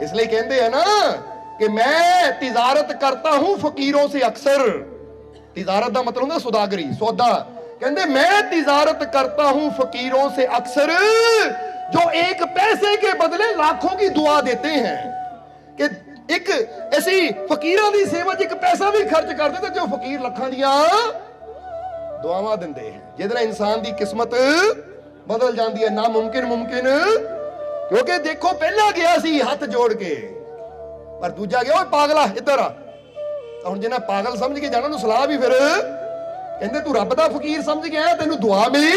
اس لیے کہندے ہیں نا کہ میں تجارت کرتا ہوں فقیروں سے اکثر۔ تجارت دا مطلب ہوتا سوداگری سودا۔ کہندے میں تجارت کرتا ہوں فقیروں سے اکثر جو ایک پیسے کے بدلے لاکھوں کی دعا دیتے ہیں۔ کہ ایک ایسی فقیرہ دی سیوا ایک پیسہ بھی خرچ کر دیتے جو فقیر لکھا دیا دیاں دعاواں دندے ہیں۔ جیدرہ انسان دی قسمت بدل جان دیا ناممکن ممکن, ممکن۔ ਕਿਉਂਕਿ ਦੇਖੋ ਪਹਿਲਾਂ ਗਿਆ ਸੀ ਹੱਥ ਜੋੜ ਕੇ। ਪਰ ਦੂਜਾ ਗਿਆ, ਓਏ ਪਾਗਲਾ, ਇੱਧਰ ਆ। ਹੁਣ ਜਿਹਨਾਂ ਪਾਗਲ ਸਮਝ ਕੇ ਜਾਣਾ ਨੂੰ ਸਲਾਹ ਵੀ ਫਿਰ। ਕਹਿੰਦੇ ਤੂੰ ਰੱਬ ਦਾ ਫਕੀਰ ਸਮਝ ਕੇ ਆਇਆ, ਤੈਨੂੰ ਦੁਆ ਮਿਲੀ।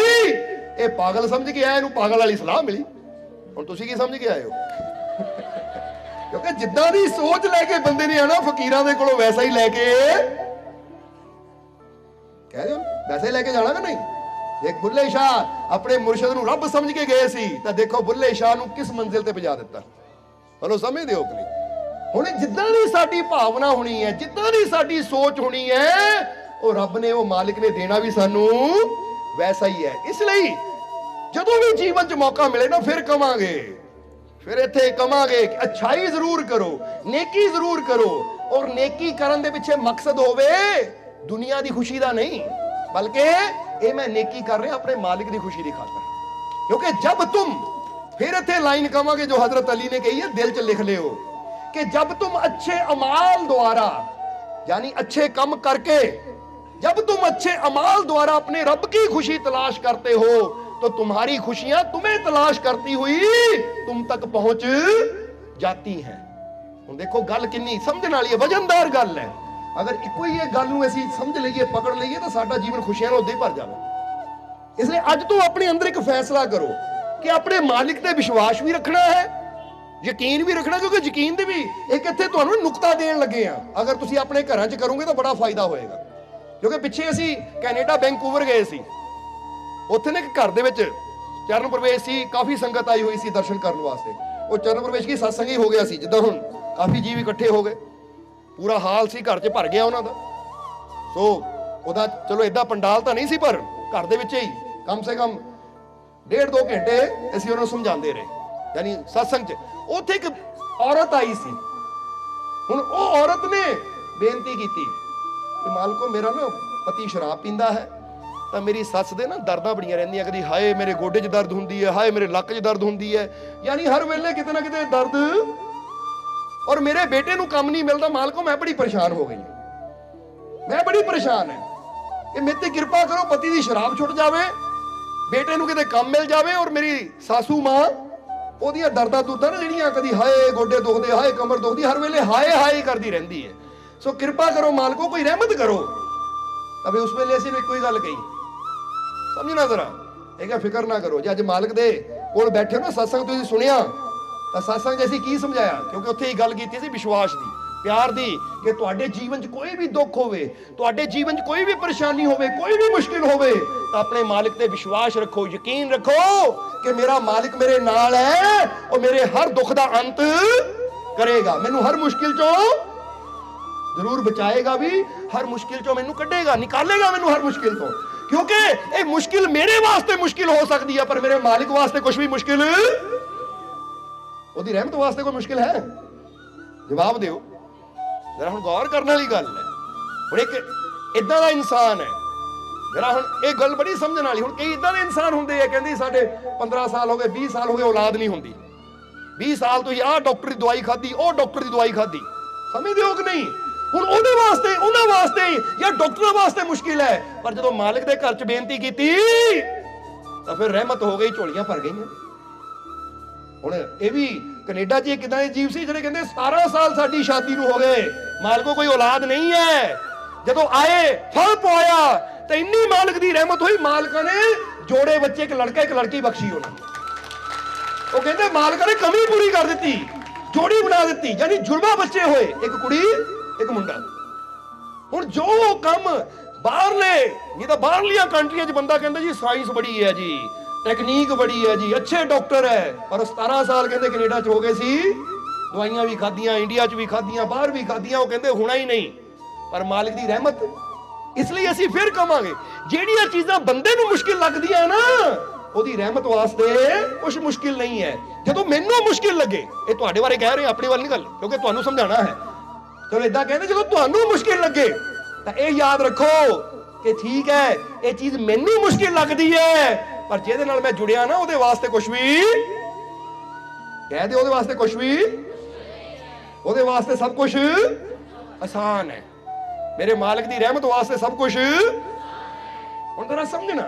ਇਹ ਪਾਗਲ ਸਮਝ ਕੇ ਆਇਆ, ਇਹਨੂੰ ਪਾਗਲ ਵਾਲੀ ਸਲਾਹ ਮਿਲੀ। ਹੁਣ ਤੁਸੀਂ ਕੀ ਸਮਝ ਕੇ ਆਏ ਹੋ? ਕਿਉਂਕਿ ਜਿੱਦਾਂ ਦੀ ਸੋਚ ਲੈ ਕੇ ਬੰਦੇ ਨੇ ਆਣਾ ਫਕੀਰਾਂ ਦੇ ਕੋਲੋਂ ਵੈਸਾ ਹੀ ਲੈ ਕੇ। ਕਹਿ ਦਿਓ, ਵੈਸਾ ਹੀ ਲੈ ਕੇ ਜਾਣਾ ਕਿ ਨਹੀਂ? ਇੱਕ ਬੁੱਲੇ ਸ਼ਾਹ ਆਪਣੇ ਮੁਰਸ਼ਿਦ ਨੂੰ ਰੱਬ ਸਮਝ ਕੇ ਗਏ ਸੀ, ਤਾਂ ਦੇਖੋ ਬੁੱਲੇ ਸ਼ਾਹ ਨੂੰ ਕਿਸ ਮੰਜ਼ਿਲ ਤੇ ਪਹੁੰਚਾ ਦਿੱਤਾ? ਚਲੋ ਸਮਝਦੇ ਹੋ ਕਿ ਨਹੀਂ? ਹੁਣ ਜਿੱਦਾਂ ਦੀ ਸਾਡੀ ਭਾਵਨਾ ਹੋਣੀ ਹੈ, ਜਿੱਦਾਂ ਦੀ ਸਾਡੀ ਸੋਚ ਹੋਣੀ ਹੈ, ਉਹ ਰੱਬ ਨੇ, ਉਹ ਮਾਲਿਕ ਨੇ ਦੇਣਾ ਵੀ ਸਾਨੂੰ, ਵੈਸਾ ਹੀ ਹੈ। ਇਸ ਲਈ ਜਦੋਂ ਵੀ ਜੀਵਨ 'ਚ ਮੌਕਾ ਮਿਲੇ ਨਾ, ਫਿਰ ਕਵਾਂਗੇ, ਫਿਰ ਇੱਥੇ ਕਵਾਂਗੇ ਕਿ ਅੱਛਾਈ ਜ਼ਰੂਰ ਕਰੋ, ਨੇਕੀ ਜ਼ਰੂਰ ਕਰੋ, ਔਰ ਨੇਕੀ ਕਰਨ ਦੇ ਪਿੱਛੇ ਮਕਸਦ ਹੋਵੇ ਦੁਨੀਆ ਦੀ ਖੁਸ਼ੀ ਦਾ ਨਹੀਂ, ਬਲਕਿ اے میں نیکی کر رہا اپنے مالک دی خوشی دی خاطر۔ کیونکہ جب تم پھر اتنے لائن کہا کہ جو حضرت علی نے کہی ہے، دل چ لکھ لے ہو کہ جب تم اچھے امال دوارا یعنی اچھے کم کر کے، جب تم اچھے امال دوارا اپنے رب کی خوشی تلاش کرتے ہو، تو تمہاری خوشیاں تمہیں تلاش کرتی ہوئی تم تک پہنچ جاتی ہیں۔ دیکھو، گل کنی، سمجھنے والی ہے وزندار گل ہے۔ ਅਗਰ ਇੱਕੋ ਹੀ ਇਹ ਗੱਲ ਨੂੰ ਅਸੀਂ ਸਮਝ ਲਈਏ, ਪਕੜ ਲਈਏ, ਤਾਂ ਸਾਡਾ ਜੀਵਨ ਖੁਸ਼ੀਆਂ ਨਾਲ ਉਦੋਂ ਹੀ ਭਰ ਜਾਵੇ। ਇਸ ਲਈ ਅੱਜ ਤੋਂ ਆਪਣੇ ਅੰਦਰ ਇੱਕ ਫੈਸਲਾ ਕਰੋ ਕਿ ਆਪਣੇ ਮਾਲਿਕ ਤੇ ਵਿਸ਼ਵਾਸ ਵੀ ਰੱਖਣਾ ਹੈ, ਯਕੀਨ ਵੀ ਰੱਖਣਾ, ਕਿਉਂਕਿ ਯਕੀਨ ਦੇ ਵੀ ਇੱਕ ਇੱਥੇ ਤੁਹਾਨੂੰ ਨੁਕਤਾ ਦੇਣ ਲੱਗੇ ਆ। ਅਗਰ ਤੁਸੀਂ ਆਪਣੇ ਘਰਾਂ 'ਚ ਕਰੋਗੇ ਤਾਂ ਬੜਾ ਫਾਇਦਾ ਹੋਏਗਾ। ਕਿਉਂਕਿ ਪਿੱਛੇ ਅਸੀਂ ਕੈਨੇਡਾ, ਵੈਂਕੂਵਰ ਗਏ ਸੀ। ਉੱਥੇ ਨੇ ਇੱਕ ਘਰ ਦੇ ਵਿੱਚ ਚਰਨ ਪ੍ਰਵੇਸ਼ ਸੀ, ਕਾਫੀ ਸੰਗਤ ਆਈ ਹੋਈ ਸੀ ਦਰਸ਼ਨ ਕਰਨ ਵਾਸਤੇ। ਉਹ ਚਰਨ ਪ੍ਰਵੇਸ਼ ਕੀ ਸਤਸੰਗ ਹੀ ਹੋ ਗਿਆ ਸੀ, ਜਿੱਦਾਂ ਹੁਣ ਕਾਫੀ ਜੀਵ ਇਕੱਠੇ ਹੋ ਗਏ। ਪੂਰਾ ਹਾਲ ਸੀ, ਘਰ 'ਚ ਭਰ ਗਿਆ ਉਹਨਾਂ ਦਾ। ਸੋ, ਉਹਦਾ ਚਲੋ ਐਡਾ ਪੰਡਾਲ ਤਾਂ ਨਹੀਂ ਸੀ ਪਰ ਘਰ ਦੇ ਵਿੱਚ ਹੀ, ਕਮ ਸੇ ਕਮ ਡੇਢ ਦੋ ਘੰਟੇ ਅਸੀਂ ਉਹਨਾਂ ਨੂੰ ਸਮਝਾਉਂਦੇ ਰਹੇ। ਯਾਨੀ ਸਤਸੰਗ 'ਚ, ਉੱਥੇ ਇੱਕ ਔਰਤ ਆਈ ਸੀ। ਹੁਣ ਉਹ ਔਰਤ ਨੇ ਬੇਨਤੀ ਕੀਤੀ ਕਿ ਮਾਲਕੋ, ਮੇਰਾ ਨਾ ਪਤੀ ਸ਼ਰਾਬ ਪੀਂਦਾ ਹੈ, ਤਾਂ ਮੇਰੀ ਸੱਸ ਦੇ ਨਾ ਦਰਦਾਂ ਬੜੀਆਂ ਰਹਿੰਦੀਆਂ, ਕਦੀ ਹਾਏ ਮੇਰੇ ਗੋਡੇ 'ਚ ਦਰਦ ਹੁੰਦੀ ਹੈ, ਹਾਏ ਮੇਰੇ ਲੱਕ 'ਚ ਦਰਦ ਹੁੰਦੀ ਹੈ। ਯਾਨੀ ਹਰ ਵੇਲੇ ਕਿਤੇ ਨਾ ਕਿਤੇ ਦਰਦ ਔਰ ਮੇਰੇ ਬੇਟੇ ਨੂੰ ਕੰਮ ਨਹੀਂ ਮਿਲਦਾ, ਮਾਲਕੋ, ਮੈਂ ਬੜੀ ਪਰੇਸ਼ਾਨ ਹੋ ਗਈ ਹਾਂ। ਮੈਂ ਬੜੀ ਪਰੇਸ਼ਾਨ ਹਾਂ। ਕਿ ਮੇਰੇ ਤੇ ਕਿਰਪਾ ਕਰੋ, ਪਤੀ ਦੀ ਸ਼ਰਾਬ ਛੁੱਟ ਜਾਵੇ, ਬੇਟੇ ਨੂੰ ਕਿਤੇ ਕੰਮ ਮਿਲ ਜਾਵੇ ਔਰ ਮੇਰੀ ਸਾਸੂ ਮਾਂ, ਉਹਦੀਆਂ ਦਰਦਾਂ ਦੁੱਦਾਂ ਨਾ ਜਿਹੜੀਆਂ ਕਦੀ ਹਾਏ ਗੋਡੇ ਦੁਖਦੇ, ਹਾਏ ਕਮਰ ਦੁਖਦੀ, ਹਰ ਵੇਲੇ ਹਾਏ ਹਾਏ ਕਰਦੀ ਰਹਿੰਦੀ ਹੈ। ਸੋ ਕਿਰਪਾ ਕਰੋ, ਮਾਲਕੋ, ਕੋਈ ਰਹਿਮਤ ਕਰੋ। ਅਬੇ ਉਸ ਵੇਲੇ ਅਸੀਂ ਨੇ ਕੋਈ ਗੱਲ ਕਹੀ। ਸਮਝਣਾ ਜ਼ਰਾ, ਇਹ ਕਿਹਾ, ਫਿਕਰ ਨਾ ਕਰੋ। ਜੇ ਅੱਜ ਮਾਲਕ ਦੇ ਕੋਲ ਬੈਠੇ ਹੋ ਨਾ, ਸਤਸੰਗ ਤੁਸੀਂ ਸੁਣਿਆ ਤਾਂ ਸਤਸੰਗ 'ਚ ਅਸੀਂ ਕੀ ਸਮਝਾਇਆ? ਕਿਉਂਕਿ ਉੱਥੇ ਹੀ ਗੱਲ ਕੀਤੀ ਸੀ ਵਿਸ਼ਵਾਸ ਦੀ। ਪਿਆਰ ਦੀ ਕਿ ਤੁਹਾਡੇ ਜੀਵਨ 'ਚ ਕੋਈ ਵੀ ਦੁੱਖ ਹੋਵੇ, ਤੁਹਾਡੇ ਜੀਵਨ 'ਚ ਕੋਈ ਵੀ ਪਰੇਸ਼ਾਨੀ ਹੋਵੇ, ਕੋਈ ਵੀ ਮੁਸ਼ਕਿਲ ਹੋਵੇ, ਤਾਂ ਆਪਣੇ ਮਾਲਿਕ ਤੇ ਵਿਸ਼ਵਾਸ ਰੱਖੋ, ਯਕੀਨ ਰੱਖੋ ਕਿ ਮੇਰਾ ਮਾਲਿਕ ਮੇਰੇ ਨਾਲ ਹੈ ਉਹ ਮੇਰੇ ਹਰ ਦੁੱਖ ਦਾ ਅੰਤ ਕਰੇਗਾ। ਮੈਨੂੰ ਹਰ ਮੁਸ਼ਕਿਲ 'ਚੋਂ ਜ਼ਰੂਰ ਬਚਾਏਗਾ ਵੀ, ਹਰ ਮੁਸ਼ਕਿਲ ਚੋਂ ਮੈਨੂੰ ਕੱਢੇਗਾ, ਨਿਕਾਲੇਗਾ ਮੈਨੂੰ ਹਰ ਮੁਸ਼ਕਿਲ ਤੋਂ। ਕਿਉਂਕਿ ਇਹ ਮੁਸ਼ਕਿਲ ਮੇਰੇ ਵਾਸਤੇ ਮੁਸ਼ਕਿਲ ਹੋ ਸਕਦੀ ਹੈ, ਪਰ ਮੇਰੇ ਮਾਲਿਕ ਵਾਸਤੇ ਕੁਝ ਵੀ ਮੁਸ਼ਕਿਲ ਉਹਦੀ ਰਹਿਮਤ ਵਾਸਤੇ ਕੋਈ ਮੁਸ਼ਕਿਲ ਹੈ? ਜਵਾਬ ਦਿਓ। ਜਰਾ ਹੁਣ ਗੌਰ ਕਰਨ ਵਾਲੀ ਗੱਲ ਹੈ। ਹੁਣ ਇੱਕ ਇਦਾਂ ਦਾ ਇਨਸਾਨ ਹੈ। ਜਰਾ ਹੁਣ ਇਹ ਗੱਲ ਬੜੀ ਸਮਝਣ ਵਾਲੀ, ਹੁਣ ਕਈ ਇਦਾਂ ਦੇ ਇਨਸਾਨ ਹੁੰਦੇ ਆ, ਕਹਿੰਦੇ ਸਾਡੇ 15 ਸਾਲ ਹੋ ਗਏ 20 ਸਾਲ ਹੋ ਗਏ, ਔਲਾਦ ਨਹੀਂ ਹੁੰਦੀ। 20 ਸਾਲ ਤੋਂ ਹੀ ਆਹ ਡਾਕਟਰ ਦੀ ਦਵਾਈ ਖਾਧੀ, ਉਹ ਡਾਕਟਰ ਦੀ ਦਵਾਈ ਖਾਧੀ। ਸਮਝਦੇ ਹੋ ਕਿ ਨਹੀਂ? ਹੁਣ ਉਹਦੇ ਵਾਸਤੇ, ਉਹਨਾਂ ਵਾਸਤੇ ਜਾਂ ਡਾਕਟਰਾਂ ਵਾਸਤੇ ਮੁਸ਼ਕਿਲ ਹੈ। ਪਰ ਜਦੋਂ ਮਾਲਕ ਦੇ ਘਰ 'ਚ ਬੇਨਤੀ ਕੀਤੀ, ਤਾਂ ਫਿਰ ਰਹਿਮਤ ਹੋ ਗਈ, ਝੋਲੀਆਂ ਭਰ ਗਈਆਂ। ਹੁਣ ਇਹ ਵੀ ਕੈਨੇਡਾ 'ਚ ਕਿਦਾਂ ਦੇ ਜੀਵ ਸੀ ਜਿਹੜੇ ਕਹਿੰਦੇ 17 ਸਾਲ ਸਾਡੀ ਸ਼ਾਦੀ ਨੂੰ ਹੋ ਗਏ? ਮਾਲਕੋ, ਕੋਈ ਔਲਾਦ ਨਹੀਂ ਹੈ। ਜਦੋਂ ਆਏ, ਫਲ ਪਵਾਇਆ, ਤਾਂ ਇੰਨੀ ਮਾਲਕ ਦੀ ਰਹਿਮਤ ਹੋਈ, ਮਾਲਕਾਂ ਨੇ ਜੋੜੇ ਬੱਚੇ, ਇੱਕ ਲੜਕਾ, ਇੱਕ ਲੜਕੀ ਬਖਸ਼ੀ ਉਹਨਾਂ ਉਹ ਕਹਿੰਦੇ ਮਾਲਕਾਂ ਨੇ ਕਮੀ ਪੂਰੀ ਕਰ ਦਿੱਤੀ, ਜੋੜੀ ਬਣਾ ਦਿੱਤੀ, ਯਾਨੀ ਜੁੜਵਾ ਬੱਚੇ ਹੋਏ, ਇੱਕ ਕੁੜੀ, ਇੱਕ ਮੁੰਡਾ। ਹੁਣ ਜੋ ਕੰਮ ਬਾਹਰਲੇ ਨਹੀਂ ਤਾਂ ਬਾਹਰਲੀਆਂ ਕੰਟਰੀਆਂ 'ਚ ਬੰਦਾ ਕਹਿੰਦਾ ਜੀ, ਸਾਇੰਸ ਬੜੀ ਹੈ ਜੀ। ਟੈਕਨੀਕ ਬੜੀ ਹੈ ਜੀ, ਅੱਛੇ ਡਾਕਟਰ ਹੈ। ਪਰ 17 ਸਾਲ ਕਹਿੰਦੇ ਕੈਨੇਡਾ 'ਚ ਹੋ ਗਏ ਸੀ। ਦਵਾਈਆਂ ਵੀ ਖਾਧੀਆਂ, ਇੰਡੀਆ 'ਚ ਵੀ ਖਾਧੀਆਂ, ਬਾਹਰ ਵੀ ਖਾਧੀਆਂ, ਉਹ ਕਹਿੰਦੇ ਹੋਣਾ ਹੀ ਨਹੀਂ। ਪਰ ਮਾਲਿਕ ਦੀ ਰਹਿਮਤ। ਇਸ ਲਈ ਅਸੀਂ ਫਿਰ ਕਵਾਂਗੇ, ਜਿਹੜੀਆਂ ਚੀਜ਼ਾਂ ਬੰਦੇ ਨੂੰ ਮੁਸ਼ਕਿਲ ਲੱਗਦੀਆਂ ਨਾ, ਉਹਦੀ ਰਹਿਮਤ ਵਾਸਤੇ ਕੁਝ ਮੁਸ਼ਕਿਲ ਨਹੀਂ ਹੈ। ਜਦੋਂ ਮੈਨੂੰ ਮੁਸ਼ਕਿਲ ਲੱਗੇ, ਇਹ ਤੁਹਾਡੇ ਬਾਰੇ ਕਹਿ ਰਹੇ ਆਪਣੇ ਵੱਲ ਨਹੀਂ ਗੱਲ, ਕਿਉਂਕਿ ਤੁਹਾਨੂੰ ਸਮਝਾਉਣਾ ਹੈ। ਚਲੋ ਇਦਾਂ ਕਹਿੰਦੇ, ਜਦੋਂ ਤੁਹਾਨੂੰ ਮੁਸ਼ਕਿਲ ਲੱਗੇ, ਤਾਂ ਇਹ ਯਾਦ ਰੱਖੋ ਕਿ ਠੀਕ ਹੈ, ਇਹ ਚੀਜ਼ ਮੈਨੂੰ ਮੁਸ਼ਕਿਲ ਲੱਗਦੀ ਹੈ। ਪਰ ਜਿਹਦੇ ਨਾਲ ਮੈਂ ਜੁੜਿਆ ਨਾ, ਉਹਦੇ ਵਾਸਤੇ ਕੁਝ ਵੀ ਕਹਿ ਦੇ ਉਹਦੇ ਵਾਸਤੇ ਕੁਝ ਵੀ। ਉਹਦੇ ਵਾਸਤੇ ਸਭ ਕੁਝ ਆਸਾਨ ਹੈ। ਮੇਰੇ ਮਾਲਕ ਦੀ ਰਹਿਮਤ ਵਾਸਤੇ ਸਭ ਕੁਝ ਹੁਣ ਜਰਾ ਸਮਝਣਾ।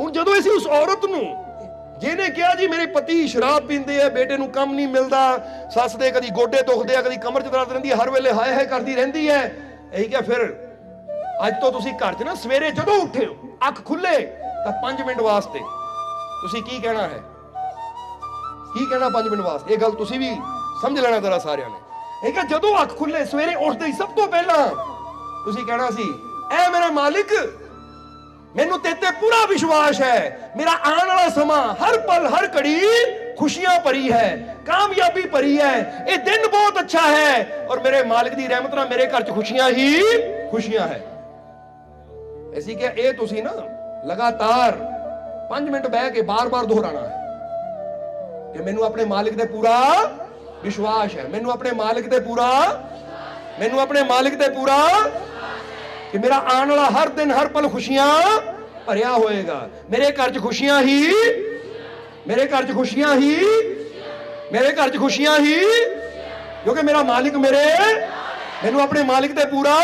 ਹੁਣ ਜਦੋਂ ਅਸੀਂ ਉਸ ਔਰਤ ਨੂੰ, ਜਿਹਨੇ ਕਿਹਾ ਜੀ, ਮੇਰੇ ਪਤੀ ਸ਼ਰਾਬ ਪੀਂਦੇ ਆ, ਬੇਟੇ ਨੂੰ ਕੰਮ ਨਹੀਂ ਮਿਲਦਾ, ਸੱਸ ਦੇ ਕਦੀ ਗੋਡੇ ਦੁਖਦੇ ਆ, ਕਦੀ ਕਮਰ 'ਚ ਦਰਦ ਰਹਿੰਦੀ ਹਰ ਵੇਲੇ ਹਾਏ ਹਾਏ ਕਰਦੀ ਰਹਿੰਦੀ ਹੈ, ਇਹੀ ਕਿਹਾ, ਫਿਰ ਅੱਜ ਤੋਂ ਤੁਸੀਂ ਘਰ 'ਚ ਨਾ ਸਵੇਰੇ ਜਦੋਂ ਉੱਠੇ ਹੋ, ਅੱਖ ਖੁੱਲੇ ਤਾਂ 5 ਮਿੰਟ ਵਾਸਤੇ। ਤੁਸੀਂ ਕੀ ਕਹਿਣਾ ਹੈ? ਕੀ ਕਹਿਣਾ 5 ਮਿੰਟ ਵਾਸਤੇ? ਇਹ ਗੱਲ ਤੁਸੀਂ ਵੀ ਸਮਝ ਲੈਣਾ ਜ਼ਰਾ ਸਾਰਿਆਂ ਨੇ। ਇਹ ਕਿ ਜਦੋਂ ਅੱਖ ਖੁੱਲੇ, ਸਵੇਰੇ ਉੱਠਦੇ ਹੀ ਸਭ ਤੋਂ ਪਹਿਲਾਂ ਤੁਸੀਂ ਕਹਿਣਾ ਸੀ, ਐ ਮੇਰਾ ਮਾਲਿਕ, ਮੈਨੂੰ ਤੇ ਤੇ ਪੂਰਾ ਵਿਸ਼ਵਾਸ ਹੈ। ਮੇਰਾ ਆਉਣ ਵਾਲਾ ਸਮਾਂ ਹਰ ਪਲ, ਹਰ ਘੜੀ ਖੁਸ਼ੀਆਂ ਭਰੀ ਹੈ, ਕਾਮਯਾਬੀ ਭਰੀ ਹੈ। ਇਹ ਦਿਨ ਬਹੁਤ ਅੱਛਾ ਹੈ। ਔਰ ਮੇਰੇ ਮਾਲਿਕ ਦੀ ਰਹਿਮਤ ਨਾਲ ਮੇਰੇ ਘਰ 'ਚ ਖੁਸ਼ੀਆਂ ਹੀ ਖੁਸ਼ੀਆਂ ਹੈ। ਐਸੀ ਕਿ ਇਹ ਤੁਸੀਂ ਨਾ ਲਗਾਤਾਰ 5 ਮਿੰਟ ਬਹਿ ਕੇ ਬਾਰ-ਬਾਰ ਦੁਹਰਾਣਾ ਹੈ ਕਿ ਮੈਨੂੰ ਆਪਣੇ ਮਾਲਿਕ ਤੇ ਪੂਰਾ ਵਿਸ਼ਵਾਸ ਹੈ। ਮੈਨੂੰ ਆਪਣੇ ਮਾਲਿਕ ਤੇ ਪੂਰਾ ਮੈਨੂੰ ਆਪਣੇ ਮਾਲਿਕ ਤੇ ਪੂਰਾ ਕਿ ਮੇਰਾ ਆਉਣ ਵਾਲਾ ਹਰ ਦਿਨ, ਹਰ ਪਲ ਖੁਸ਼ੀਆਂ ਭਰਿਆ ਹੋਏਗਾ। ਮੇਰੇ ਘਰ 'ਚ ਖੁਸ਼ੀਆਂ ਹੀ ਮੇਰੇ ਘਰ 'ਚ ਖੁਸ਼ੀਆਂ ਹੀ ਮੇਰੇ ਘਰ 'ਚ ਖੁਸ਼ੀਆਂ ਹੀ ਕਿਉਂਕਿ ਮੇਰਾ ਮਾਲਿਕ ਮੇਰੇ ਮੈਨੂੰ ਆਪਣੇ ਮਾਲਿਕ ਤੇ ਪੂਰਾ।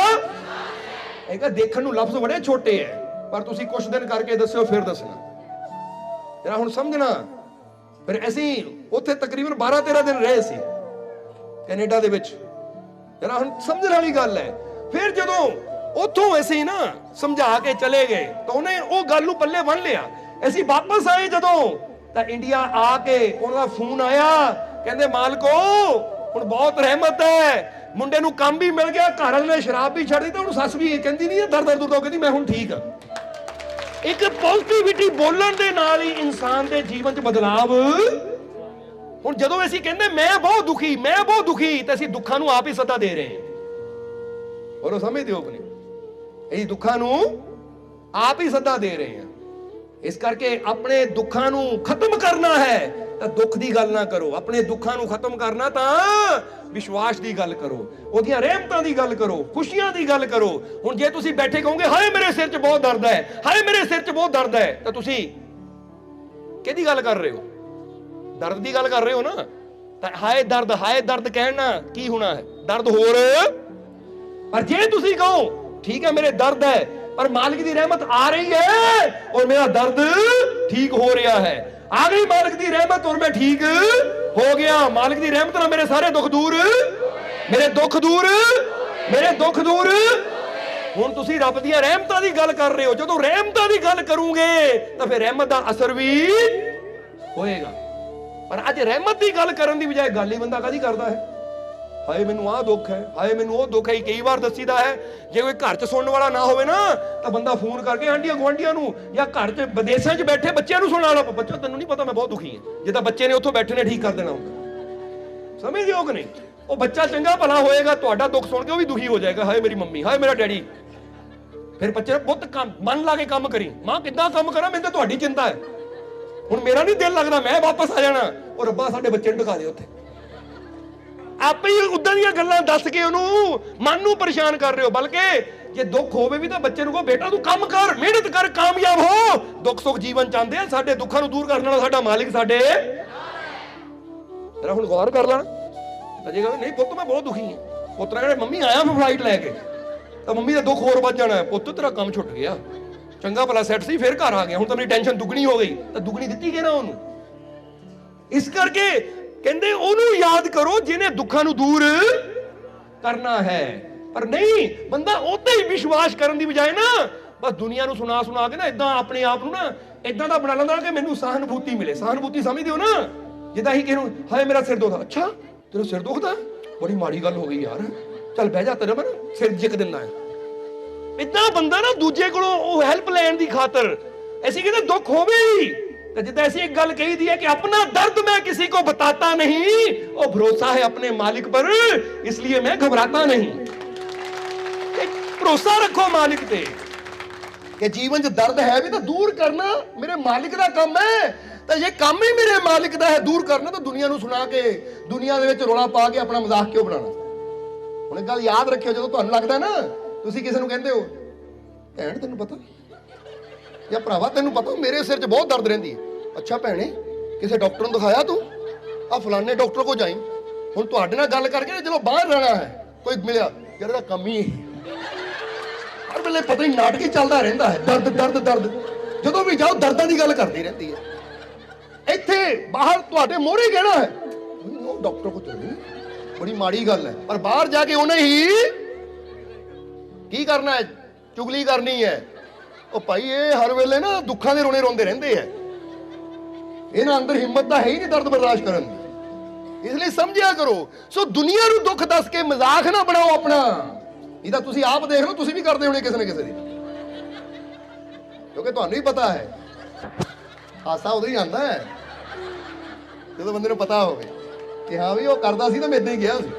ਇਹ ਦੇਖਣ ਨੂੰ ਲਫ਼ਜ਼ ਬੜੇ ਛੋਟੇ ਐ ਪਰ ਤੁਸੀਂ ਕੁਝ ਦਿਨ ਕਰਕੇ ਦੱਸਿਓ, ਫਿਰ ਦੱਸਣਾ। ਜਰਾ ਹੁਣ ਸਮਝਣਾ। ਫਿਰ ਅਸੀਂ ਉੱਥੇ ਤਕਰੀਬਨ 12 13 ਦਿਨ ਰਹੇ ਸੀ ਕੈਨੇਡਾ ਦੇ ਵਿੱਚ। ਜਰਾ ਹੁਣ ਸਮਝਣ ਵਾਲੀ ਗੱਲ ਹੈ। ਫਿਰ ਜਦੋਂ ਉੱਥੋਂ ਅਸੀਂ ਨਾ ਸਮਝਾ ਕੇ ਚਲੇ ਗਏ, ਤਾਂ ਉਹਨੇ ਉਹ ਗੱਲ ਨੂੰ ਪੱਲੇ ਬੰਨ ਲਿਆ। ਅਸੀਂ ਵਾਪਸ ਆਏ ਜਦੋਂ ਤਾਂ ਇੰਡੀਆ ਆ ਕੇ ਉਹਨਾਂ ਦਾ ਫੋਨ ਆਇਆ। ਕਹਿੰਦੇ, ਮਾਲਕੋ ਹੁਣ ਬਹੁਤ ਰਹਿਮਤ ਹੈ। ਮੁੰਡੇ ਨੂੰ ਕੰਮ ਵੀ ਮਿਲ ਗਿਆ, ਘਰ ਵਾਲੇ ਨੇ ਸ਼ਰਾਬ ਵੀ ਛੱਡ ਦਿੱਤੀ ਹੁਣ ਸੱਸ ਵੀ ਇਹ ਕਹਿੰਦੀ ਨਹੀਂ ਦਰ ਦਰ ਦੁਰ ਕਹਿੰਦੀ, ਮੈਂ ਹੁਣ ਠੀਕ ਆ ਇੱਕ ਪੋਜ਼ਿਟਿਵਿਟੀ ਬੋਲਣ ਦੇ ਨਾਲ ਹੀ ਇਨਸਾਨ ਦੇ ਜੀਵਨ 'ਚ ਬਦਲਾਵ ਹੁਣ ਜਦੋਂ ਅਸੀਂ ਕਹਿੰਦੇ, ਮੈਂ ਬਹੁਤ ਦੁਖੀ, ਮੈਂ ਬਹੁਤ ਦੁਖੀ, ਤਾਂ ਅਸੀਂ ਦੁੱਖਾਂ ਨੂੰ ਆਪ ਹੀ ਸੱਦਾ ਦੇ ਰਹੇ ਹਾਂ। ਔਰ ਉਹ ਸਮਝਦੇ ਹੋ ਕਿ ਇਹ ਦੁੱਖਾਂ ਨੂੰ ਆਪ ਹੀ ਸੱਦਾ ਦੇ ਰਹੇ ਹਾਂ। ਇਸ ਕਰਕੇ ਆਪਣੇ ਦੁੱਖਾਂ ਨੂੰ ਖਤਮ ਕਰਨਾ ਹੈ, ਤਾਂ ਦੁੱਖ ਦੀ ਗੱਲ ਨਾ ਕਰੋ। ਆਪਣੇ ਦੁੱਖਾਂ ਨੂੰ ਖਤਮ ਕਰਨਾ ਤਾਂ ਵਿਸ਼ਵਾਸ ਦੀ ਗੱਲ ਕਰੋ, ਉਹਦੀਆਂ ਰਹਿਮਤਾਂ ਦੀ ਗੱਲ ਕਰੋ, ਖੁਸ਼ੀਆਂ ਦੀ ਗੱਲ ਕਰੋ। ਹੁਣ ਜੇ ਤੁਸੀਂ ਬੈਠੇ ਕਹੋਗੇ, ਹਾਏ ਮੇਰੇ ਸਿਰ 'ਚ ਬਹੁਤ ਦਰਦ ਹੈ, ਹਾਏ ਮੇਰੇ ਸਿਰ 'ਚ ਬਹੁਤ ਦਰਦ ਹੈ, ਤਾਂ ਤੁਸੀਂ ਕਿਹਦੀ ਗੱਲ ਕਰ ਰਹੇ ਹੋ? ਦਰਦ ਦੀ ਗੱਲ ਕਰ ਰਹੇ ਹੋ ਨਾ? ਤਾਂ ਹਾਏ ਦਰਦ ਹਾਏ ਦਰਦ ਕਹਿਣਾ ਕੀ ਹੋਣਾ ਹੈ? ਦਰਦ ਹੋਰ। ਪਰ ਜੇ ਤੁਸੀਂ ਕਹੋ, ਠੀਕ ਹੈ, ਮੇਰੇ ਦਰਦ ਹੈ ਪਰ ਮਾਲਕ ਦੀ ਰਹਿਮਤ ਆ ਰਹੀ ਹੈ ਔਰ ਮੇਰਾ ਦਰਦ ਠੀਕ ਹੋ ਰਿਹਾ ਹੈ। ਆ ਗਈ ਮਾਲਕ ਦੀ ਰਹਿਮਤ ਔਰ ਮੈਂ ਠੀਕ ਹੋ ਗਿਆ। ਮਾਲਕ ਦੀ ਰਹਿਮਤ ਨਾਲ ਮੇਰੇ ਸਾਰੇ ਦੁੱਖ ਦੂਰ। ਮੇਰੇ ਦੁੱਖ ਦੂਰ। ਮੇਰੇ ਦੁੱਖ ਦੂਰ। ਹੁਣ ਤੁਸੀਂ ਰੱਬ ਦੀਆਂ ਰਹਿਮਤਾਂ ਦੀ ਗੱਲ ਕਰ ਰਹੇ ਹੋ। ਜਦੋਂ ਰਹਿਮਤਾਂ ਦੀ ਗੱਲ ਕਰੋਗੇ, ਤਾਂ ਫਿਰ ਰਹਿਮਤ ਦਾ ਅਸਰ ਵੀ ਹੋਏਗਾ। ਪਰ ਅੱਜ ਰਹਿਮਤ ਦੀ ਗੱਲ ਕਰਨ ਦੀ ਬਜਾਏ ਗੱਲ ਹੀ ਬੰਦਾ ਕਾਦੀ ਕਰਦਾ ਹੈ? ਹਾਏ, ਮੈਨੂੰ ਆਹ ਦੁੱਖ ਹੈ। ਹਾਏ, ਮੈਨੂੰ ਉਹ ਦੁੱਖ ਹੈ ਕਈ ਵਾਰ ਦੱਸੀਦਾ ਹੈ। ਜੇ ਕੋਈ ਘਰ 'ਚ ਸੁਣਨ ਵਾਲਾ ਨਾ ਹੋਵੇ ਨਾ, ਤਾਂ ਬੰਦਾ ਫੋਨ ਕਰਕੇ ਆਂਡੀਆਂ ਗੁਆਂਢੀਆਂ ਨੂੰ ਜਾਂ ਘਰ 'ਚ ਵਿਦੇਸ਼ਾਂ 'ਚ ਬੈਠੇ ਬੱਚਿਆਂ ਨੂੰ ਸੁਣਾ ਲਓ ਬੱਚਾ, ਤੈਨੂੰ ਨਹੀਂ ਪਤਾ, ਮੈਂ ਬਹੁਤ ਦੁਖੀ ਹਾਂ। ਜੇ ਤਾਂ ਬੱਚੇ ਨੇ ਉੱਥੋਂ ਬੈਠੇ ਨੇ, ਠੀਕ ਕਰ ਦੇਣਾ ਹੁੰਦਾ ਸਮਝਦੇ ਹੋ ਕਿ ਨਹੀਂ? ਉਹ ਬੱਚਾ ਚੰਗਾ ਭਲਾ ਹੋਏਗਾ, ਤੁਹਾਡਾ ਦੁੱਖ ਸੁਣ ਕੇ ਉਹ ਵੀ ਦੁਖੀ ਹੋ ਜਾਏਗਾ। ਹਾਏ, ਮੇਰੀ ਮੰਮੀ, ਹਾਏ, ਮੇਰਾ ਡੈਡੀ। ਫਿਰ ਬੱਚੇ ਨੇ ਪੁੱਤ ਕੰਮ, ਮਨ ਲਾ ਕੇ ਕੰਮ ਕਰੀ। ਮਾਂ, ਕਿੱਦਾਂ ਕੰਮ ਕਰਾਂ? ਮੈਨੂੰ ਤਾਂ ਤੁਹਾਡੀ ਚਿੰਤਾ ਹੈ। ਹੁਣ ਮੇਰਾ ਨਹੀਂ ਦਿਲ ਲੱਗਦਾ, ਮੈਂ ਵਾਪਸ ਆ ਜਾਣਾ। ਉਹ ਰੱਬਾ, ਸਾਡੇ ਬੱਚੇ ਨੂੰ ਦਿਖਾ ਦੇ ਉੱਥੇ। ਆਪੇ ਹੀ ਉਦਾਂ ਦੀਆਂ ਗੱਲਾਂ ਦੱਸ ਕੇ ਉਹਨੂੰ ਮਨ ਨੂੰ ਪਰੇਸ਼ਾਨ ਕਰ ਰਹੇ ਹੋ, ਬਲਕਿ ਜੇ ਦੁੱਖ ਹੋਵੇ ਵੀ ਤਾਂ ਬੱਚੇ ਨੂੰ ਕਹੋ, ਬੇਟਾ ਤੂੰ ਕੰਮ ਕਰ, ਮਿਹਨਤ ਕਰ, ਕਾਮਯਾਬ ਹੋ। ਦੁੱਖ ਸੁੱਖ ਜੀਵਨ ਚਾਹੁੰਦੇ ਆ, ਸਾਡੇ ਦੁੱਖਾਂ ਨੂੰ ਦੂਰ ਕਰਨ ਵਾਲਾ ਸਾਡਾ ਮਾਲਿਕ ਸਾਡੇ ਤੇਰਾ ਹੁਣ ਗੌਰ ਕਰ ਲੈਣਾ ਤਾਂ ਜੇ ਕਹਿੰਦੇ, ਨਹੀਂ ਪੁੱਤ, ਮੈਂ ਬਹੁਤ ਦੁਖੀ ਹਾਂ। ਪੁੱਤਰਾ ਕਹਿੰਦੇ ਮੰਮੀ, ਆਇਆ ਮੈਂ ਫਲਾਈਟ ਲੈ ਕੇ। ਤਾਂ ਮੰਮੀ ਦਾ ਦੁੱਖ ਹੋਰ ਵੱਧ ਜਾਣਾ ਪੁੱਤ, ਤੇਰਾ ਕੰਮ ਛੁੱਟ ਗਿਆ। ਚੰਗਾ ਭਲਾ ਸੈੱਟ ਸੀ, ਫਿਰ ਘਰ ਆ ਗਿਆ। ਹੁਣ ਤਾਂ ਮੇਰੀ ਟੈਨਸ਼ਨ ਦੁੱਗਣੀ ਹੋ ਗਈ। ਤਾਂ ਦੁੱਗਣੀ ਦਿੱਤੀ ਗਈ ਨਾ ਉਹਨੂੰ। ਇਸ ਕਰਕੇ ਕਹਿੰਦੇ ਉਹਨੂੰ ਯਾਦ ਕਰੋ ਜਿਹਨੇ ਦੁੱਖਾਂ ਨੂੰ ਦੂਰ ਕਰਨਾ ਹੈ। ਪਰ ਨਹੀਂ, ਬੰਦਾ ਉਹਤੇ ਹੀ ਵਿਸ਼ਵਾਸ ਕਰਨ ਦੀ ਬਜਾਏ ਨਾ, ਬਸ ਦੁਨੀਆ ਨੂੰ ਸੁਣਾ ਸੁਣਾ ਕੇ ਨਾ ਇਦਾਂ ਆਪਣੇ ਆਪ ਨੂੰ ਨਾ ਇਦਾਂ ਦਾ ਬਣਾ ਲੈਂਦਾ ਕਿ ਮੈਨੂੰ ਸਹਾਨੁਭੂਤੀ ਮਿਲੇ। ਸਹਾਨੁਭੂਤੀ ਸਮਝਦੇ ਹੋ ਨਾ, ਜਿੱਦਾਂ ਹੀ ਕਿਹਨੂੰ, ਹਾਏ ਮੇਰਾ ਸਿਰ ਦੁਖਦਾ। ਅੱਛਾ, ਤੇਰਾ ਸਿਰ ਦੁਖਦਾ? ਬੜੀ ਮਾੜੀ ਗੱਲ ਹੋ ਗਈ ਯਾਰ। ਚੱਲ ਬਹਿ ਜਾ ਤੇਰਾ ਮੈਂ ਸਿਰ ਜਿੱਕ ਦਿੰਦਾ ਹੈ। ਇਦਾਂ ਬੰਦਾ ਨਾ ਦੂਜੇ ਕੋਲੋਂ ਉਹ ਹੈਲਪ ਲੈਣ ਦੀ ਖਾਤਰ ਐਸੀ ਕਹਿੰਦੇ ਦੁੱਖ ਹੋਵੇ ਹੀ। تو ایسی ایک گل کہی دی ہے کہ اپنا درد میں کسی کو بتاتا نہیں وہ بھروسہ ہے اپنے مالک پر، اس لیے میں گھبراتا نہیں۔ بھروسہ رکھو مالک تے۔ کہ جیون جو درد ہے بھی تو دور کرنا میرے مالک دا کم ہے۔ تو یہ کام ہی میرے مالک دا ہے، دور کرنا تو دنیا نو سنا کے، دنیا دے وچ رولا پا کے اپنا مزاق کیوں بنانا؟ انہیں گل یاد رکھے جب تو لگتا ہے نا، تسی کسے نو کہندے ہو کہن تینوں پتہ یا پراوا، تینوں پتا میرے سر چ بہت درد رہندی ہے ਅੱਛਾ ਭੈਣੇ, ਕਿਸੇ ਡਾਕਟਰ ਨੂੰ ਦਿਖਾਇਆ ਤੂੰ? ਆ ਫਲਾਣੇ ਡਾਕਟਰ ਕੋ ਜਾਈ। ਹੁਣ ਤੁਹਾਡੇ ਨਾਲ ਗੱਲ ਕਰਕੇ ਨਾ ਜਦੋਂ ਬਾਹਰ ਰਹਿਣਾ ਹੈ, ਕੋਈ ਮਿਲਿਆ, ਯਾਰ ਇਹਦਾ ਕੰਮ ਹੀ ਹਰ ਵੇਲੇ ਪਤਾ ਹੀ ਨਾਟਕ ਹੀ ਚੱਲਦਾ ਰਹਿੰਦਾ ਹੈ, ਦਰਦ ਦਰਦ ਦਰਦ। ਜਦੋਂ ਵੀ ਜਾਓ, ਦਰਦਾਂ ਦੀ ਗੱਲ ਕਰਦੀ ਰਹਿੰਦੀ ਹੈ। ਇੱਥੇ ਬਾਹਰ ਤੁਹਾਡੇ ਮੋਹਰੇ ਕਹਿਣਾ ਹੈ। ਉਹ ਡਾਕਟਰ ਕੋ ਚੱਲੀ ਬੜੀ ਮਾੜੀ ਗੱਲ ਹੈ। ਪਰ ਬਾਹਰ ਜਾ ਕੇ ਉਹਨੇ ਹੀ ਕੀ ਕਰਨਾ ਹੈ? ਚੁਗਲੀ ਕਰਨੀ ਹੈ। ਉਹ ਭਾਈ, ਇਹ ਹਰ ਵੇਲੇ ਨਾ ਦੁੱਖਾਂ ਦੇ ਰੋਣੇ ਰੋਂਦੇ ਰਹਿੰਦੇ ਆ ਇਹਨਾਂ ਅੰਦਰ ਹਿੰਮਤ ਤਾਂ ਹੈ ਹੀ ਨਹੀਂ ਦਰਦ ਬਰਦਾਸ਼ਤ ਕਰਨ ਦੀ। ਇਸ ਲਈ ਸਮਝਿਆ ਕਰੋ, ਸੋ ਦੁਨੀਆ ਨੂੰ ਦੁੱਖ ਦੱਸ ਕੇ ਮਜ਼ਾਕ ਨਾ ਬਣਾਓ ਆਪਣਾ। ਇਹ ਤਾਂ ਤੁਸੀਂ ਆਪ ਦੇਖ ਲਓ, ਤੁਸੀਂ ਵੀ ਕਰਦੇ ਹੋਣੇ ਕਿਸੇ ਨਾ ਕਿਸੇ ਦੀ। ਕਿਉਂਕਿ ਤੁਹਾਨੂੰ ਹੀ ਪਤਾ ਹੈ, ਹਾਸਾ ਉਦੋਂ ਹੀ ਆਉਂਦਾ ਹੈ, ਜਦੋਂ ਬੰਦੇ ਨੂੰ ਪਤਾ ਹੋਵੇ ਕਿ ਹਾਂ ਵੀ ਉਹ ਕਰਦਾ ਸੀ ਤਾਂ ਮੈਂ ਇਦਾਂ ਹੀ ਗਿਆ ਸੀ।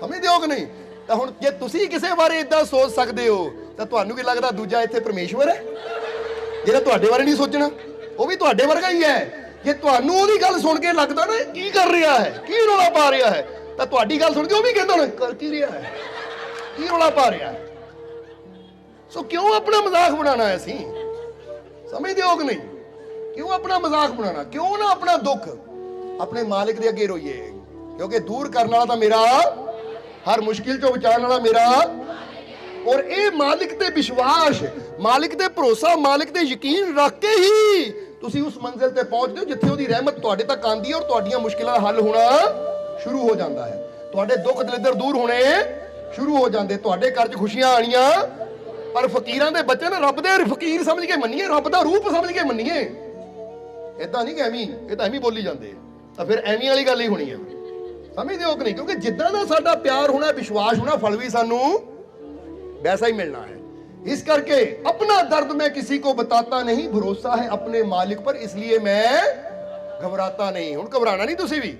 ਸਮਝਦੇ ਹੋ ਕਿ ਨਹੀਂ? ਤਾਂ ਹੁਣ ਜੇ ਤੁਸੀਂ ਕਿਸੇ ਬਾਰੇ ਇਦਾਂ ਸੋਚ ਸਕਦੇ ਹੋ, ਤਾਂ ਤੁਹਾਨੂੰ ਕੀ ਲੱਗਦਾ ਦੂਜਾ ਇੱਥੇ ਪਰਮੇਸ਼ਵਰ ਹੈ? ਜਿਹੜਾ ਤੁਹਾਡੇ ਬਾਰੇ ਨਹੀਂ ਸੋਚਣਾ। ਉਹ ਵੀ ਤੁਹਾਡੇ ਵਰਗਾ ਹੀ ਹੈ। ਜੇ ਤੁਹਾਨੂੰ ਉਹਦੀ ਗੱਲ ਸੁਣ ਕੇ ਲੱਗਦਾ ਨਾ ਕੀ ਕਰ ਰਿਹਾ ਹੈ? ਕੀ ਰੋਲਾ ਪਾ ਰਿਹਾ ਹੈ? ਤਾਂ ਤੁਹਾਡੀ ਗੱਲ ਸੁਣ ਕੇ ਉਹ ਵੀ ਕਹਿੰਦਾ ਕਰ ਕੀ ਰਿਹਾ ਹੈ? ਕੀ ਰੋਲਾ ਪਾ ਰਿਹਾ ਹੈ? ਸੋ ਕਿਉਂ ਆਪਣਾ ਮਜ਼ਾਕ ਬਣਾਉਣਾ ਹੈ ਅਸੀਂ? ਸਮਝਦੇ ਹੋ ਕਿ ਨਹੀਂ? ਕਿਉਂ ਆਪਣਾ ਮਜ਼ਾਕ ਬਣਾਉਣਾ? ਕਿਉਂ ਨਾ ਆਪਣਾ ਦੁੱਖ ਆਪਣੇ ਮਾਲਿਕ ਦੇ ਅੱਗੇ ਰੋਈਏ? ਕਿਉਂਕਿ ਦੂਰ ਕਰਨ ਵਾਲਾ ਤਾਂ ਮੇਰਾ, ਹਰ ਮੁਸ਼ਕਿਲ ਤੋਂ ਬਚਾਉਣ ਵਾਲਾ ਮੇਰਾ ਔਰ ਇਹ ਮਾਲਿਕ ਤੇ ਵਿਸ਼ਵਾਸ, ਮਾਲਿਕ ਤੇ ਭਰੋਸਾ, ਮਾਲਿਕ ਤੇ ਯਕੀਨ ਰੱਖ ਕੇ ਹੀ ਤੁਸੀਂ ਉਸ ਮੰਜ਼ਿਲ ਤੇ ਪਹੁੰਚਦੇ ਹੋ ਜਿੱਥੇ ਉਹਦੀ ਰਹਿਮਤ ਤੁਹਾਡੇ ਤੱਕ ਆਂਦੀ ਹੈ ਔਰ ਤੁਹਾਡੀਆਂ ਮੁਸ਼ਕਿਲਾਂ ਦਾ ਹੱਲ ਹੋਣਾ ਸ਼ੁਰੂ ਹੋ ਜਾਂਦਾ ਹੈ। ਤੁਹਾਡੇ ਦੁੱਖ ਦਲਿੱਦਰ ਦੂਰ ਹੋਣੇ ਸ਼ੁਰੂ ਹੋ ਜਾਂਦੇ, ਤੁਹਾਡੇ ਘਰ 'ਚ ਖੁਸ਼ੀਆਂ ਆਣੀਆਂ ਪਰ ਫਕੀਰਾਂ ਦੇ ਬੱਚੇ ਨਾ ਰੱਬ ਦੇ ਫਕੀਰ ਸਮਝ ਕੇ ਮੰਨੀਏ, ਰੱਬ ਦਾ ਰੂਪ ਸਮਝ ਕੇ ਮੰਨੀਏ। ਇਦਾਂ ਨਹੀਂ ਕਿ ਐਵੇਂ ਇਹ ਤਾਂ ਐਵੇਂ ਬੋਲੀ ਜਾਂਦੇ ਤਾਂ ਫਿਰ ਐਵੇਂ ਵਾਲੀ ਗੱਲ ਹੀ ਹੋਣੀ ਹੈ। ਸਮਝਦੇ ਹੋ ਕਿ ਨਹੀਂ? ਕਿਉਂਕਿ ਜਿੱਦਾਂ ਦਾ ਸਾਡਾ ਪਿਆਰ ਹੋਣਾ, ਵਿਸ਼ਵਾਸ ਹੋਣਾ, ਫਲ ਵੀ ਸਾਨੂੰ वैसा ही मिलना है इस करके अपना दर्द मैं किसी को बताता नहीं भरोसा है अपने मालिक पर इसलिए मैं घबराता नहीं ਹੁਣ ਘਬਰਾਣਾ ਨਹੀਂ ਤੁਸੀਂ ਵੀ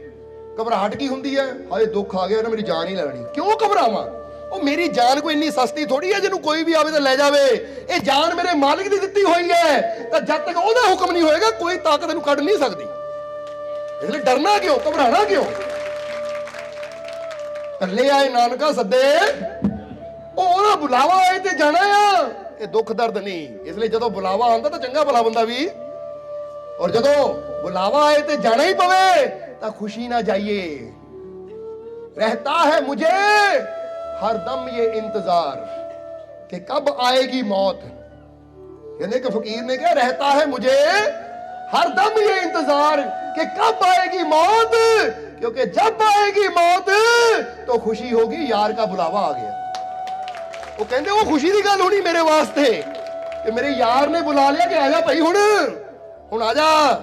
ਘਬਰਾਹਟ ਕੀ ਹੁੰਦੀ ਹੈ ਹਾਏ ਦੁੱਖ ਆ ਗਿਆ ਨਾ ਮੇਰੀ ਜਾਨ ਹੀ ਲੈ ਲੈਣੀ ਕਿਉਂ ਘਬਰਾਵਾਂ ਉਹ ਮੇਰੀ ਜਾਨ ਕੋਈ ਇੰਨੀ ਸਸਤੀ ਥੋੜੀ ਹੈ ਜਿਹਨੂੰ ਕੋਈ ਵੀ ਆਵੇ ਤਾਂ ਲੈ ਜਾਵੇ ਇਹ ਜਾਨ ਮੇਰੇ ਮਾਲਿਕ ਦੀ ਦਿੱਤੀ ਹੋਈ ਹੈ ਤਾਂ ਜਦ ਤੱਕ ਉਹਦਾ ਹੁਕਮ ਨਹੀਂ ਹੋਏਗਾ ਕੋਈ ਤਾਕਤ ਇਹਨੂੰ ਕੱਢ ਨਹੀਂ ਸਕਦੀ ਇਸ ਲਈ ਡਰਨਾ ਕਿਉਂ ਘਬਰਾਣਾ ਕਿਉਂ ਕੱਲੇ ਆਏ ਨਾਨਕਾ ਸੱਦੇ ਉਹ ਉਹਦਾ ਬੁਲਾਵਾ ਆਏ ਤੇ ਜਾਣਾ ਆ। ਇਹ ਦੁੱਖ ਦਰਦ ਨਹੀਂ। ਇਸ ਲਈ ਜਦੋਂ ਬੁਲਾਵਾ ਆਂਦਾ ਤਾਂ ਚੰਗਾ ਭਲਾ ਬੰਦਾ ਵੀ। ਔਰ ਜਦੋਂ ਬੁਲਾਵਾ ਆਏ ਤੇ ਜਾਣਾ ਹੀ ਪਵੇ، ਤਾਂ ਖੁਸ਼ੀ ਨਾ ਜਾਈਏ। رہتا ہے مجھے ہر دم یہ انتظار کہ کب آئے گی موت یعنی کہ فقیر نے کہا رہتا ہے مجھے ہر دم یہ انتظار کہ کب آئے گی موت کیونکہ جب آئے گی موت تو خوشی ہوگی یار کا بلاوا آ گیا ਉਹ ਕਹਿੰਦੇ, ਉਹ ਖੁਸ਼ੀ ਦੀ ਗੱਲ ਹੋਣੀ ਮੇਰੇ ਵਾਸਤੇ। ਕਿ ਮੇਰੇ ਯਾਰ ਨੇ ਬੁਲਾ ਲਿਆ ਕਿ ਆ ਜਾ ਭਾਈ ਹੁਣ। ਹੁਣ ਆ ਜਾ।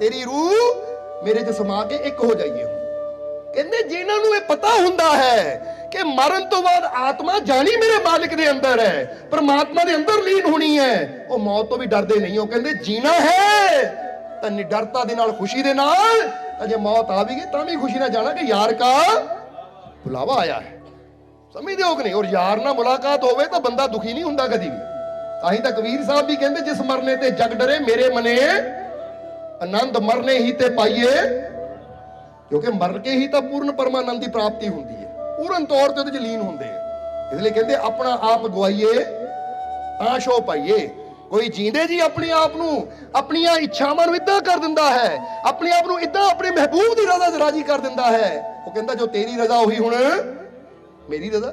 ਤੇਰੀ ਰੂਹ ਮੇਰੇ 'ਚ ਸਮਾ ਕੇ ਇੱਕ ਹੋ ਜਾਈਏ ਕਹਿੰਦੇ, ਜਿਨ੍ਹਾਂ ਨੂੰ ਇਹ ਪਤਾ ਹੁੰਦਾ ਹੈ ਕਿ ਮਰਨ ਤੋਂ ਬਾਅਦ ਆਤਮਾ ਜਾਣੀ ਮੇਰੇ ਮਾਲਿਕ ਦੇ ਅੰਦਰ ਹੈ, ਪਰਮਾਤਮਾ ਦੇ ਅੰਦਰ ਲੀਨ ਹੋਣੀ ਹੈ, ਉਹ ਮੌਤ ਤੋਂ ਵੀ ਡਰਦੇ ਨਹੀਂ। ਉਹ ਕਹਿੰਦੇ, ਜੀਣਾ ਹੈ, ਤਾਂ ਨਿਡਰਤਾ ਦੇ ਨਾਲ, ਖੁਸ਼ੀ ਦੇ ਨਾਲ ਤਾਂ ਜੇ ਮੌਤ ਆ ਵੀ ਗਈ, ਤਾਂ ਵੀ ਖੁਸ਼ੀ ਨਾਲ ਜਾਣਾ ਕਿ ਯਾਰ ਕਾ ਬੁਲਾਵਾ ਆਇਆ ਹੈ। ਸਮਝਦੇ ਹੋ ਕਿ ਨਹੀਂ? ਔਰ ਯਾਰ ਨਾਲ ਮੁਲਾਕਾਤ ਹੋਵੇ ਤਾਂ ਬੰਦਾ ਦੁਖੀ ਨਹੀਂ ਹੁੰਦਾ ਕਦੀ ਵੀ। ਤਾਂ ਹੀ ਤਾਂ ਕਬੀਰ ਸਾਹਿਬ ਵੀ ਕਹਿੰਦੇ, ਜਿਸ ਮਰਨੇ ਤੇ ਜਗ ਡਰੇ, ਮੇਰੇ ਮਨੇ ਆਨੰਦ ਮਰਨੇ ਹੀ ਤੇ ਪਾਈਏ। ਕਿਉਂਕਿ ਮਰ ਕੇ ਹੀ ਤਾਂ ਪੂਰਨ ਪਰਮਾਨੰਦ ਦੀ ਪ੍ਰਾਪਤੀ ਹੁੰਦੀ ਹੈ। ਪੂਰਨ ਤੌਰ ਤੇ ਉਹਦੇ ਚ ਲੀਨ ਹੁੰਦੇ ਆ। ਇਸ ਲਈ ਕਹਿੰਦੇ, ਆਪਣਾ ਆਪ ਗਵਾਈਏ, ਤਾਂ ਸ਼ੋ ਪਾਈਏ। ਕੋਈ ਜੀਂਦੇ ਜੀ ਆਪਣੇ ਆਪ ਨੂੰ? ਆਪਣੀਆਂ ਇੱਛਾਵਾਂ ਨੂੰ ਇਦਾਂ ਕਰ ਦਿੰਦਾ ਹੈ। ਆਪਣੇ ਆਪ ਨੂੰ ਇਦਾਂ ਆਪਣੇ ਮਹਿਬੂਬ ਦੀ ਰਜ਼ਾ ਰਾਜੀ ਕਰ ਦਿੰਦਾ ਹੈ। ਉਹ ਕਹਿੰਦਾ, ਜੋ ਤੇਰੀ ਰਜ਼ਾ ਉਹੀ ਹੁਣ ਮੇਰੀ ਰਜ਼ਾ।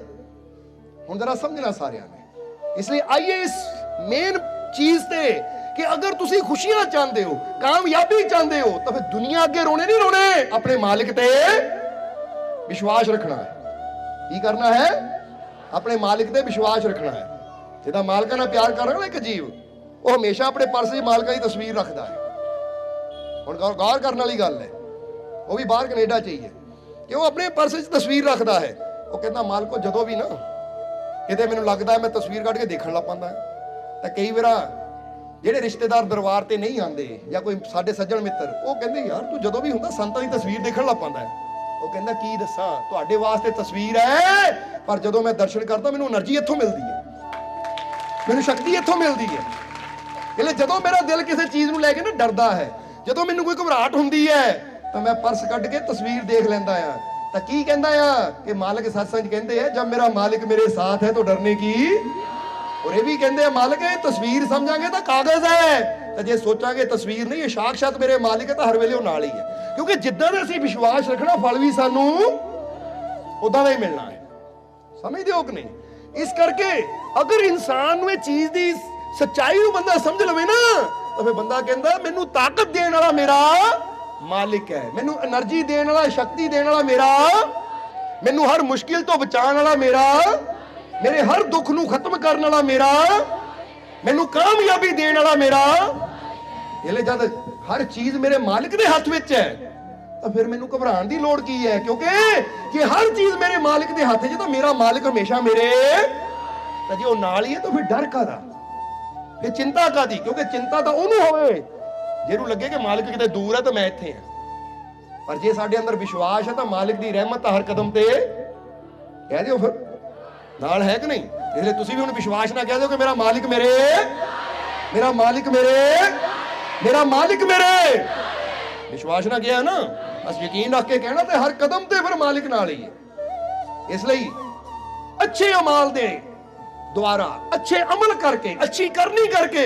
ਹੁਣ ਜਰਾ ਸਮਝਣਾ ਸਾਰਿਆਂ ਨੇ। ਇਸ ਲਈ ਆਈਏ ਇਸ ਮੇਨ ਚੀਜ਼ ਤੇ ਕਿ ਅਗਰ ਤੁਸੀਂ ਖੁਸ਼ੀਆਂ ਚਾਹੁੰਦੇ ਹੋ, ਕਾਮਯਾਬੀ ਚਾਹੁੰਦੇ ਹੋ, ਤਾਂ ਫਿਰ ਦੁਨੀਆ ਅੱਗੇ ਰੋਣੇ ਨਹੀਂ ਰੋਣੇ। ਆਪਣੇ ਮਾਲਿਕ ਤੇ ਵਿਸ਼ਵਾਸ ਰੱਖਣਾ ਹੈ। ਕੀ ਕਰਨਾ ਹੈ? ਆਪਣੇ ਮਾਲਿਕ ਤੇ ਵਿਸ਼ਵਾਸ ਰੱਖਣਾ ਹੈ। ਜਿਹਦਾ ਮਾਲਕਾਂ ਨਾਲ ਪਿਆਰ ਕਰ ਰਿਹਾ ਨਾ ਇੱਕ ਜੀਵ, ਉਹ ਹਮੇਸ਼ਾ ਆਪਣੇ ਪਰਸ 'ਚ ਮਾਲਕਾਂ ਦੀ ਤਸਵੀਰ ਰੱਖਦਾ ਹੈ। ਹੁਣ ਗੌਰ ਗੌਰ ਕਰਨ ਵਾਲੀ ਗੱਲ ਹੈ। ਉਹ ਵੀ ਬਾਹਰ ਕੈਨੇਡਾ ਚ ਹੀ ਹੈ। ਕਿ ਉਹ ਆਪਣੇ ਪਰਸ 'ਚ ਤਸਵੀਰ ਰੱਖਦਾ ਹੈ। ਉਹ ਕਹਿੰਦਾ, ਮਾਲਕੋ, ਜਦੋਂ ਵੀ ਨਾ ਕਿਤੇ ਮੈਨੂੰ ਲੱਗਦਾ ਮੈਂ ਤਸਵੀਰ ਕੱਢ ਕੇ ਦੇਖਣ ਲੱਗ ਪੰਦਾ, ਤਾਂ ਕਈ ਵਾਰ ਜਿਹੜੇ ਰਿਸ਼ਤੇਦਾਰ ਦਰਬਾਰ ਤੇ ਨਹੀਂ ਆਉਂਦੇ ਜਾਂ ਕੋਈ ਸਾਡੇ ਸੱਜਣ ਮਿੱਤਰ, ਉਹ ਕਹਿੰਦੇ, ਯਾਰ, ਤੂੰ ਜਦੋਂ ਵੀ ਹੁੰਦਾ, ਸੰਤਾਂ ਦੀ ਤਸਵੀਰ ਦੇਖਣ ਲੱਗ ਪੰਦਾ ਉਹ ਕਹਿੰਦਾ, ਕੀ ਦੱਸਾਂ, ਤੁਹਾਡੇ ਵਾਸਤੇ ਤਸਵੀਰ ਹੈ, ਪਰ ਜਦੋਂ ਮੈਂ ਦਰਸ਼ਨ ਕਰਦਾ, ਮੈਨੂੰ એનર્ਜੀ ਇੱਥੋਂ ਮਿਲਦੀ ਹੈ। ਮੈਨੂੰ ਸ਼ਕਤੀ ਇੱਥੋਂ ਮਿਲਦੀ ਹੈ। ਇਹਲੇ ਜਦੋਂ ਮੇਰਾ ਦਿਲ ਕਿਸੇ ਚੀਜ਼ ਨੂੰ ਲੈ ਕੇ ਨਾ ਡਰਦਾ ਹੈ, ਜਦੋਂ ਮੈਨੂੰ ਕੋਈ ਘਬਰਾਹਟ ਹੁੰਦੀ ਹੈ, ਤਾਂ ਮੈਂ ਪਰਸ ਕੱਢ ਕੇ ਤਸਵੀਰ ਦੇਖ ਲੈਂਦਾ ਆ ਤਾਂ ਕੀ ਕਹਿੰਦਾ ਆ? ਕਿ ਮਾਲਕ ਸਤਸੰਗ ਕਹਿੰਦੇ ਆ ਜਦ ਮੇਰਾ ਮਾਲਿਕ ਮੇਰੇ ਸਾਥ ਹੈ ਤਾਂ ਡਰਨੇ ਕੀ? ਔਰ ਇਹ ਵੀ ਕਹਿੰਦੇ ਆ ਮਾਲਕ, ਇਹ ਤਸਵੀਰ ਸਮਝਾਂਗੇ ਤਾਂ ਕਾਗਜ਼ ਹੈ। ਤਾਂ ਜੇ ਸੋਚਾਂਗੇ ਤਸਵੀਰ ਨਹੀਂ, ਇਹ ਸਾਖਸ਼ਾਤ ਮੇਰੇ ਮਾਲਿਕ ਹੈ ਤਾਂ ਹਰ ਵੇਲੇ ਉਹ ਨਾਲ ਹੀ ਹੈ। ਕਿਉਂਕਿ ਜਿੱਦਾਂ ਦਾ ਅਸੀਂ ਵਿਸ਼ਵਾਸ ਰੱਖਣਾ ਫਲ ਵੀ ਸਾਨੂੰ, ਉਦਾਂ ਦਾ ਹੀ ਮਿਲਣਾ ਹੈ। ਸਮਝਦੇ ਹੋ ਕਿ ਨਹੀਂ? ਇਸ ਕਰਕੇ ਅਗਰ ਇਨਸਾਨ ਨੂੰ ਇਹ ਚੀਜ਼ ਦੀ ਸੱਚਾਈ ਨੂੰ ਬੰਦਾ ਸਮਝ ਲਵੇ ਨਾ, ਤਾਂ ਫਿਰ ਬੰਦਾ ਕਹਿੰਦਾ, ਮੈਨੂੰ ਤਾਕਤ ਦੇਣ ਵਾਲਾ ਮੇਰਾ ਮਾਲਿਕ ਹੈ। ਮੈਨੂੰ એનર્ਜੀ ਦੇਣ ਵਾਲਾ, ਸ਼ਕਤੀ ਦੇਣ ਵਾਲਾ ਮੇਰਾ, ਮੈਨੂੰ ਹਰ ਮੁਸ਼ਕਿਲ ਤੋਂ ਬਚਾਉਣ ਵਾਲਾ ਮੇਰਾ, ਮੇਰੇ ਹਰ ਦੁੱਖ ਨੂੰ ਖਤਮ ਕਰਨ ਵਾਲਾ ਮੇਰਾ, ਮੈਨੂੰ ਕਾਮਯਾਬੀ ਦੇਣ ਵਾਲਾ ਮੇਰਾ। ਇਹ ਲੈ ਜਦ ਹਰ ਚੀਜ਼ ਮੇਰੇ ਮਾਲਕ ਦੇ ਹੱਥ ਵਿੱਚ ਹੈ, ਤਾਂ ਫਿਰ ਮੈਨੂੰ ਘਬਰਾਉਣ ਦੀ ਲੋੜ ਕੀ ਹੈ? ਕਿਉਂਕਿ ਕਿ ਹਰ ਚੀਜ਼ ਮੇਰੇ ਮਾਲਿਕ ਦੇ ਹੱਥ 'ਚ ਤਾਂ ਮੇਰਾ ਮਾਲਕ ਹਮੇਸ਼ਾ ਮੇਰੇ, ਤਾਂ ਜੇ ਉਹ ਨਾਲ ਹੀ ਹੈ, ਤਾਂ ਫਿਰ ਡਰ ਕਾਦਾ ਫਿਰ ਚਿੰਤਾ ਕਾਦੀ ਕਿਉਂਕਿ ਚਿੰਤਾ ਤਾਂ ਉਹਨੂੰ ਹੋਵੇ ਜਿਹਨੂੰ ਲੱਗੇ ਕਿ ਮਾਲਕ ਕਿਤੇ ਦੂਰ ਹੈ ਤਾਂ ਮੈਂ ਇੱਥੇ ਹਾਂ ਪਰ ਜੇ ਸਾਡੇ ਅੰਦਰ ਵਿਸ਼ਵਾਸ ਹੈ ਤਾਂ ਮਾਲਿਕ ਦੀ ਰਹਿਮਤ ਹਰ ਕਦਮ ਤੇ ਕਹਿ ਦਿਓ ਫਿਰ। ਨਾਲ ਹੈ ਕਿ ਨਹੀਂ? ਇਸ ਲਈ ਤੁਸੀਂ ਵੀ ਹੁਣ ਵਿਸ਼ਵਾਸ ਨਾਲ ਕਹਿ ਦਿਓ ਕਿ ਮੇਰਾ ਮਾਲਿਕ ਮੇਰੇ, ਮੇਰਾ ਮਾਲਿਕ ਮੇਰੇ, ਮੇਰਾ ਮਾਲਿਕ ਮੇਰੇ। ਵਿਸ਼ਵਾਸ ਨਾਲ ਗਿਆ ਨਾ, ਬਸ ਯਕੀਨ ਰੱਖ ਕੇ ਕਹਿਣਾ ਤੇ ਹਰ ਕਦਮ ਤੇ ਫਿਰ ਮਾਲਿਕ ਨਾਲ ਹੀ ਹੈ। ਇਸ ਲਈ ਅੱਛੇ ਅਮਾਲ ਦੇ ਦੁਆਰਾ, ਅੱਛੇ ਅਮਲ ਕਰਕੇ, ਅੱਛੀ ਕਰਨੀ ਕਰਕੇ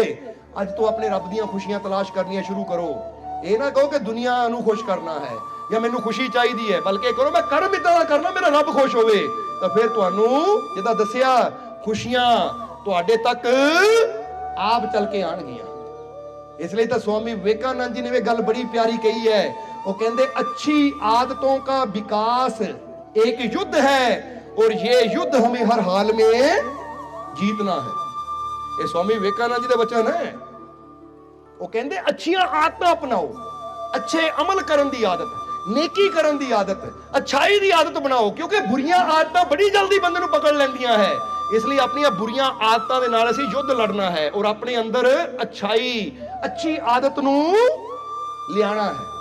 ਅੱਜ ਤੋਂ ਆਪਣੇ ਰੱਬ ਦੀਆਂ ਖੁਸ਼ੀਆਂ ਤਲਾਸ਼ ਕਰਨੀਆਂ ਸ਼ੁਰੂ ਕਰੋ। ਇਹ ਨਾ ਕਹੋ ਕਿ ਦੁਨੀਆ ਨੂੰ ਖੁਸ਼ ਕਰਨਾ ਹੈ ਜਾਂ ਮੈਨੂੰ ਖੁਸ਼ੀ ਚਾਹੀਦੀ ਹੈ, ਬਲਕਿ ਕਰੋ, ਮੈਂ ਕਰਮ ਇਦਾਂ ਦਾ ਕਰਨਾ, ਮੇਰਾ ਰੱਬ ਖੁਸ਼ ਹੋਵੇ। ਤਾਂ ਫਿਰ ਤੁਹਾਨੂੰ ਜਿਹਦਾ ਦੱਸਿਆ, ਖੁਸ਼ੀਆਂ ਤੁਹਾਡੇ ਤੱਕ ਆਪ ਚੱਲ ਕੇ ਆਣਗੀਆਂ ਇਸ ਲਈ ਤਾਂ ਸਵਾਮੀ ਵਿਵੇਕਾਨੰਦ ਜੀ ਨੇ ਇਹ ਗੱਲ ਬੜੀ ਪਿਆਰੀ ਕਹੀ ਹੈ। ਉਹ ਕਹਿੰਦੇ, ਅੱਛੀ ਆਦਤੋਂ ਦਾ ਵਿਕਾਸ ਇੱਕ ਯੁੱਧ ਹੈ ਔਰ ਇਹ ਯੁੱਧ ਹਮੇ ਹਰ ਹਾਲ ਮੇ ਜੀਤਨਾ ਹੈ। ਇਹ ਸਵਾਮੀ ਵਿਵੇਕਾਨੰਦ ਜੀ ਦੇ ਬਚਨ ਹੈ। ਉਹ ਕਹਿੰਦੇ, ਅੱਛੀਆਂ ਆਦਤਾਂ ਅਪਣਾਓ। ਅੱਛੇ ਅਮਲ ਕਰਨ ਦੀ ਆਦਤ, ਨੇਕੀ ਕਰਨ ਦੀ ਆਦਤ, ਅਛਾਈ ਦੀ ਆਦਤ ਬਣਾਓ, ਕਿਉਂਕਿ ਬੁਰੀਆਂ ਆਦਤਾਂ ਬੜੀ ਜਲਦੀ ਬੰਦੇ ਨੂੰ ਪਕੜ ਲੈਂਦੀਆਂ ਹੈ। ਇਸ ਲਈ ਆਪਣੀਆਂ ਬੁਰੀਆਂ ਆਦਤਾਂ ਦੇ ਨਾਲ ਅਸੀਂ ਯੁੱਧ ਲੜਨਾ ਹੈ ਔਰ ਆਪਣੇ ਅੰਦਰ ਅਛਾਈ, ਅੱਛੀ ਆਦਤ ਨੂੰ ਲਿਆਣਾ ਹੈ।